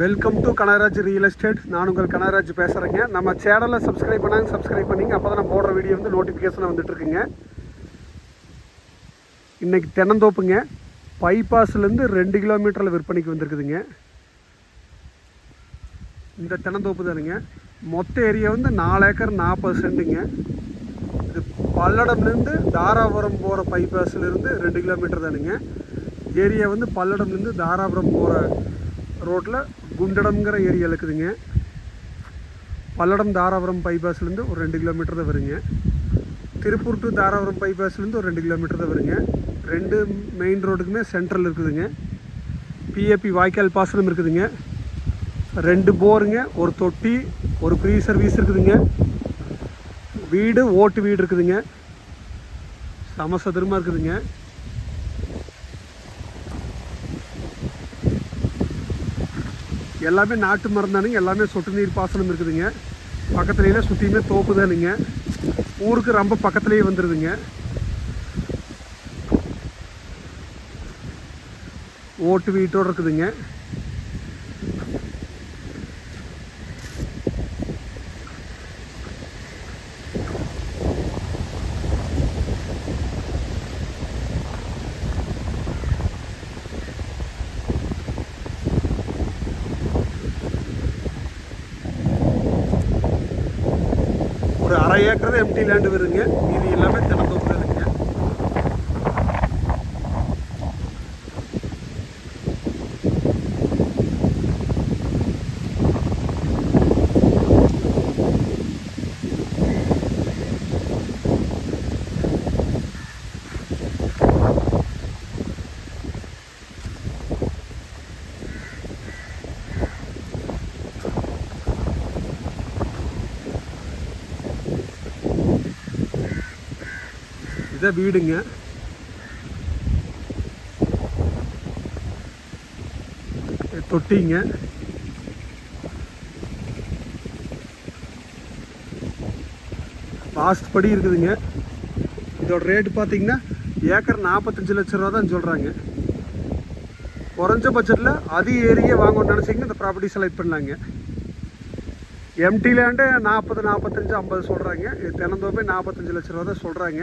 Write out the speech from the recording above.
Welcome to Kanagaraj real estate நான் உங்கள் கனகராஜ் பேசுகிறேங்க நம்ம சேனலை சப்ஸ்கிரைப் பண்ணாங்க சப்ஸ்கிரைப் பண்ணிங்க. அப்போ தான் நான் போடுற வீடியோ வந்து நோட்டிஃபிகேஷன் வந்துட்டுருக்குங்க இன்றைக்கி தென்னந்தோப்புங்க. பைபாஸ்லேருந்து ரெண்டு கிலோமீட்டரில் விற்பனைக்கு வந்திருக்குதுங்க. இந்த தென்னந்தோப்பு தானுங்க. மொத்த ஏரியா வந்து நாலு ஏக்கர் நாற்பது சென்ட்டுங்க. இது பல்லடம்லேருந்து தாராபுரம் போகிற பைபாஸ்லேருந்து ரெண்டு கிலோமீட்டர் தானுங்க. ஏரியா வந்து பல்லடம்லேருந்து தாராபுரம் போகிற ரோட்டில் குண்டடம்ங்கிற ஏரியா இருக்குதுங்க. பல்லடம் தாராபுரம் பைபாஸ்லேருந்து ஒரு ரெண்டு கிலோமீட்டர் தான் வருங்க. திருப்பூர் டு தாராபுரம் பைபாஸ்லேருந்து ஒரு ரெண்டு கிலோமீட்டர் தான் வருங்க. ரெண்டு மெயின் ரோடுக்குமே சென்ட்ரல் இருக்குதுங்க. பிஏபி வாய்க்கால் பாசனம் இருக்குதுங்க. ரெண்டு போருங்க ஒரு தொட்டி ஒரு ஃப்ரீ சர்வீஸ் இருக்குதுங்க. வீடு ஓட்டு வீடு இருக்குதுங்க. சமசதுரமாக இருக்குதுங்க. எல்லாமே நாட்டு மருந்தானுங்க எல்லாமே சொட்டு நீர் பாசனம் இருக்குதுங்க. பக்கத்துலேயே சுற்றியுமே தோப்பு தானுங்க. ஊருக்கு ரொம்ப பக்கத்துலேயே வந்துடுதுங்க ஓட்டு வீட்டோடு இருக்குதுங்க. ஒரு அரை ஏக்கர் எம்டி லேண்டு வருங்க இது எல்லாமே தென்னந்தோப்பு இருக்குங்க வீடுங்க. தொட்டிங்க. லாஸ்ட் படி இருக்குதுங்க. இதோட ரேட்டு பார்த்தீங்கன்னா ஏக்கர் நாற்பத்தஞ்சு லட்ச ரூபா தான் சொல்கிறாங்க குறைஞ்ச பட்ஜெட்டில் அதிக ஏரியா வாங்கணும்னு நினச்சிங்கன்னா இந்த ப்ராப்பர்ட்டி செலக்ட் பண்ணலாங்க. எம்டி லேண்டு நாற்பது நாற்பத்தஞ்சு ஐம்பது சொல்கிறாங்க இது தினந்தோப்பே நாற்பத்தஞ்சு லட்ச ரூபா தான் சொல்கிறாங்க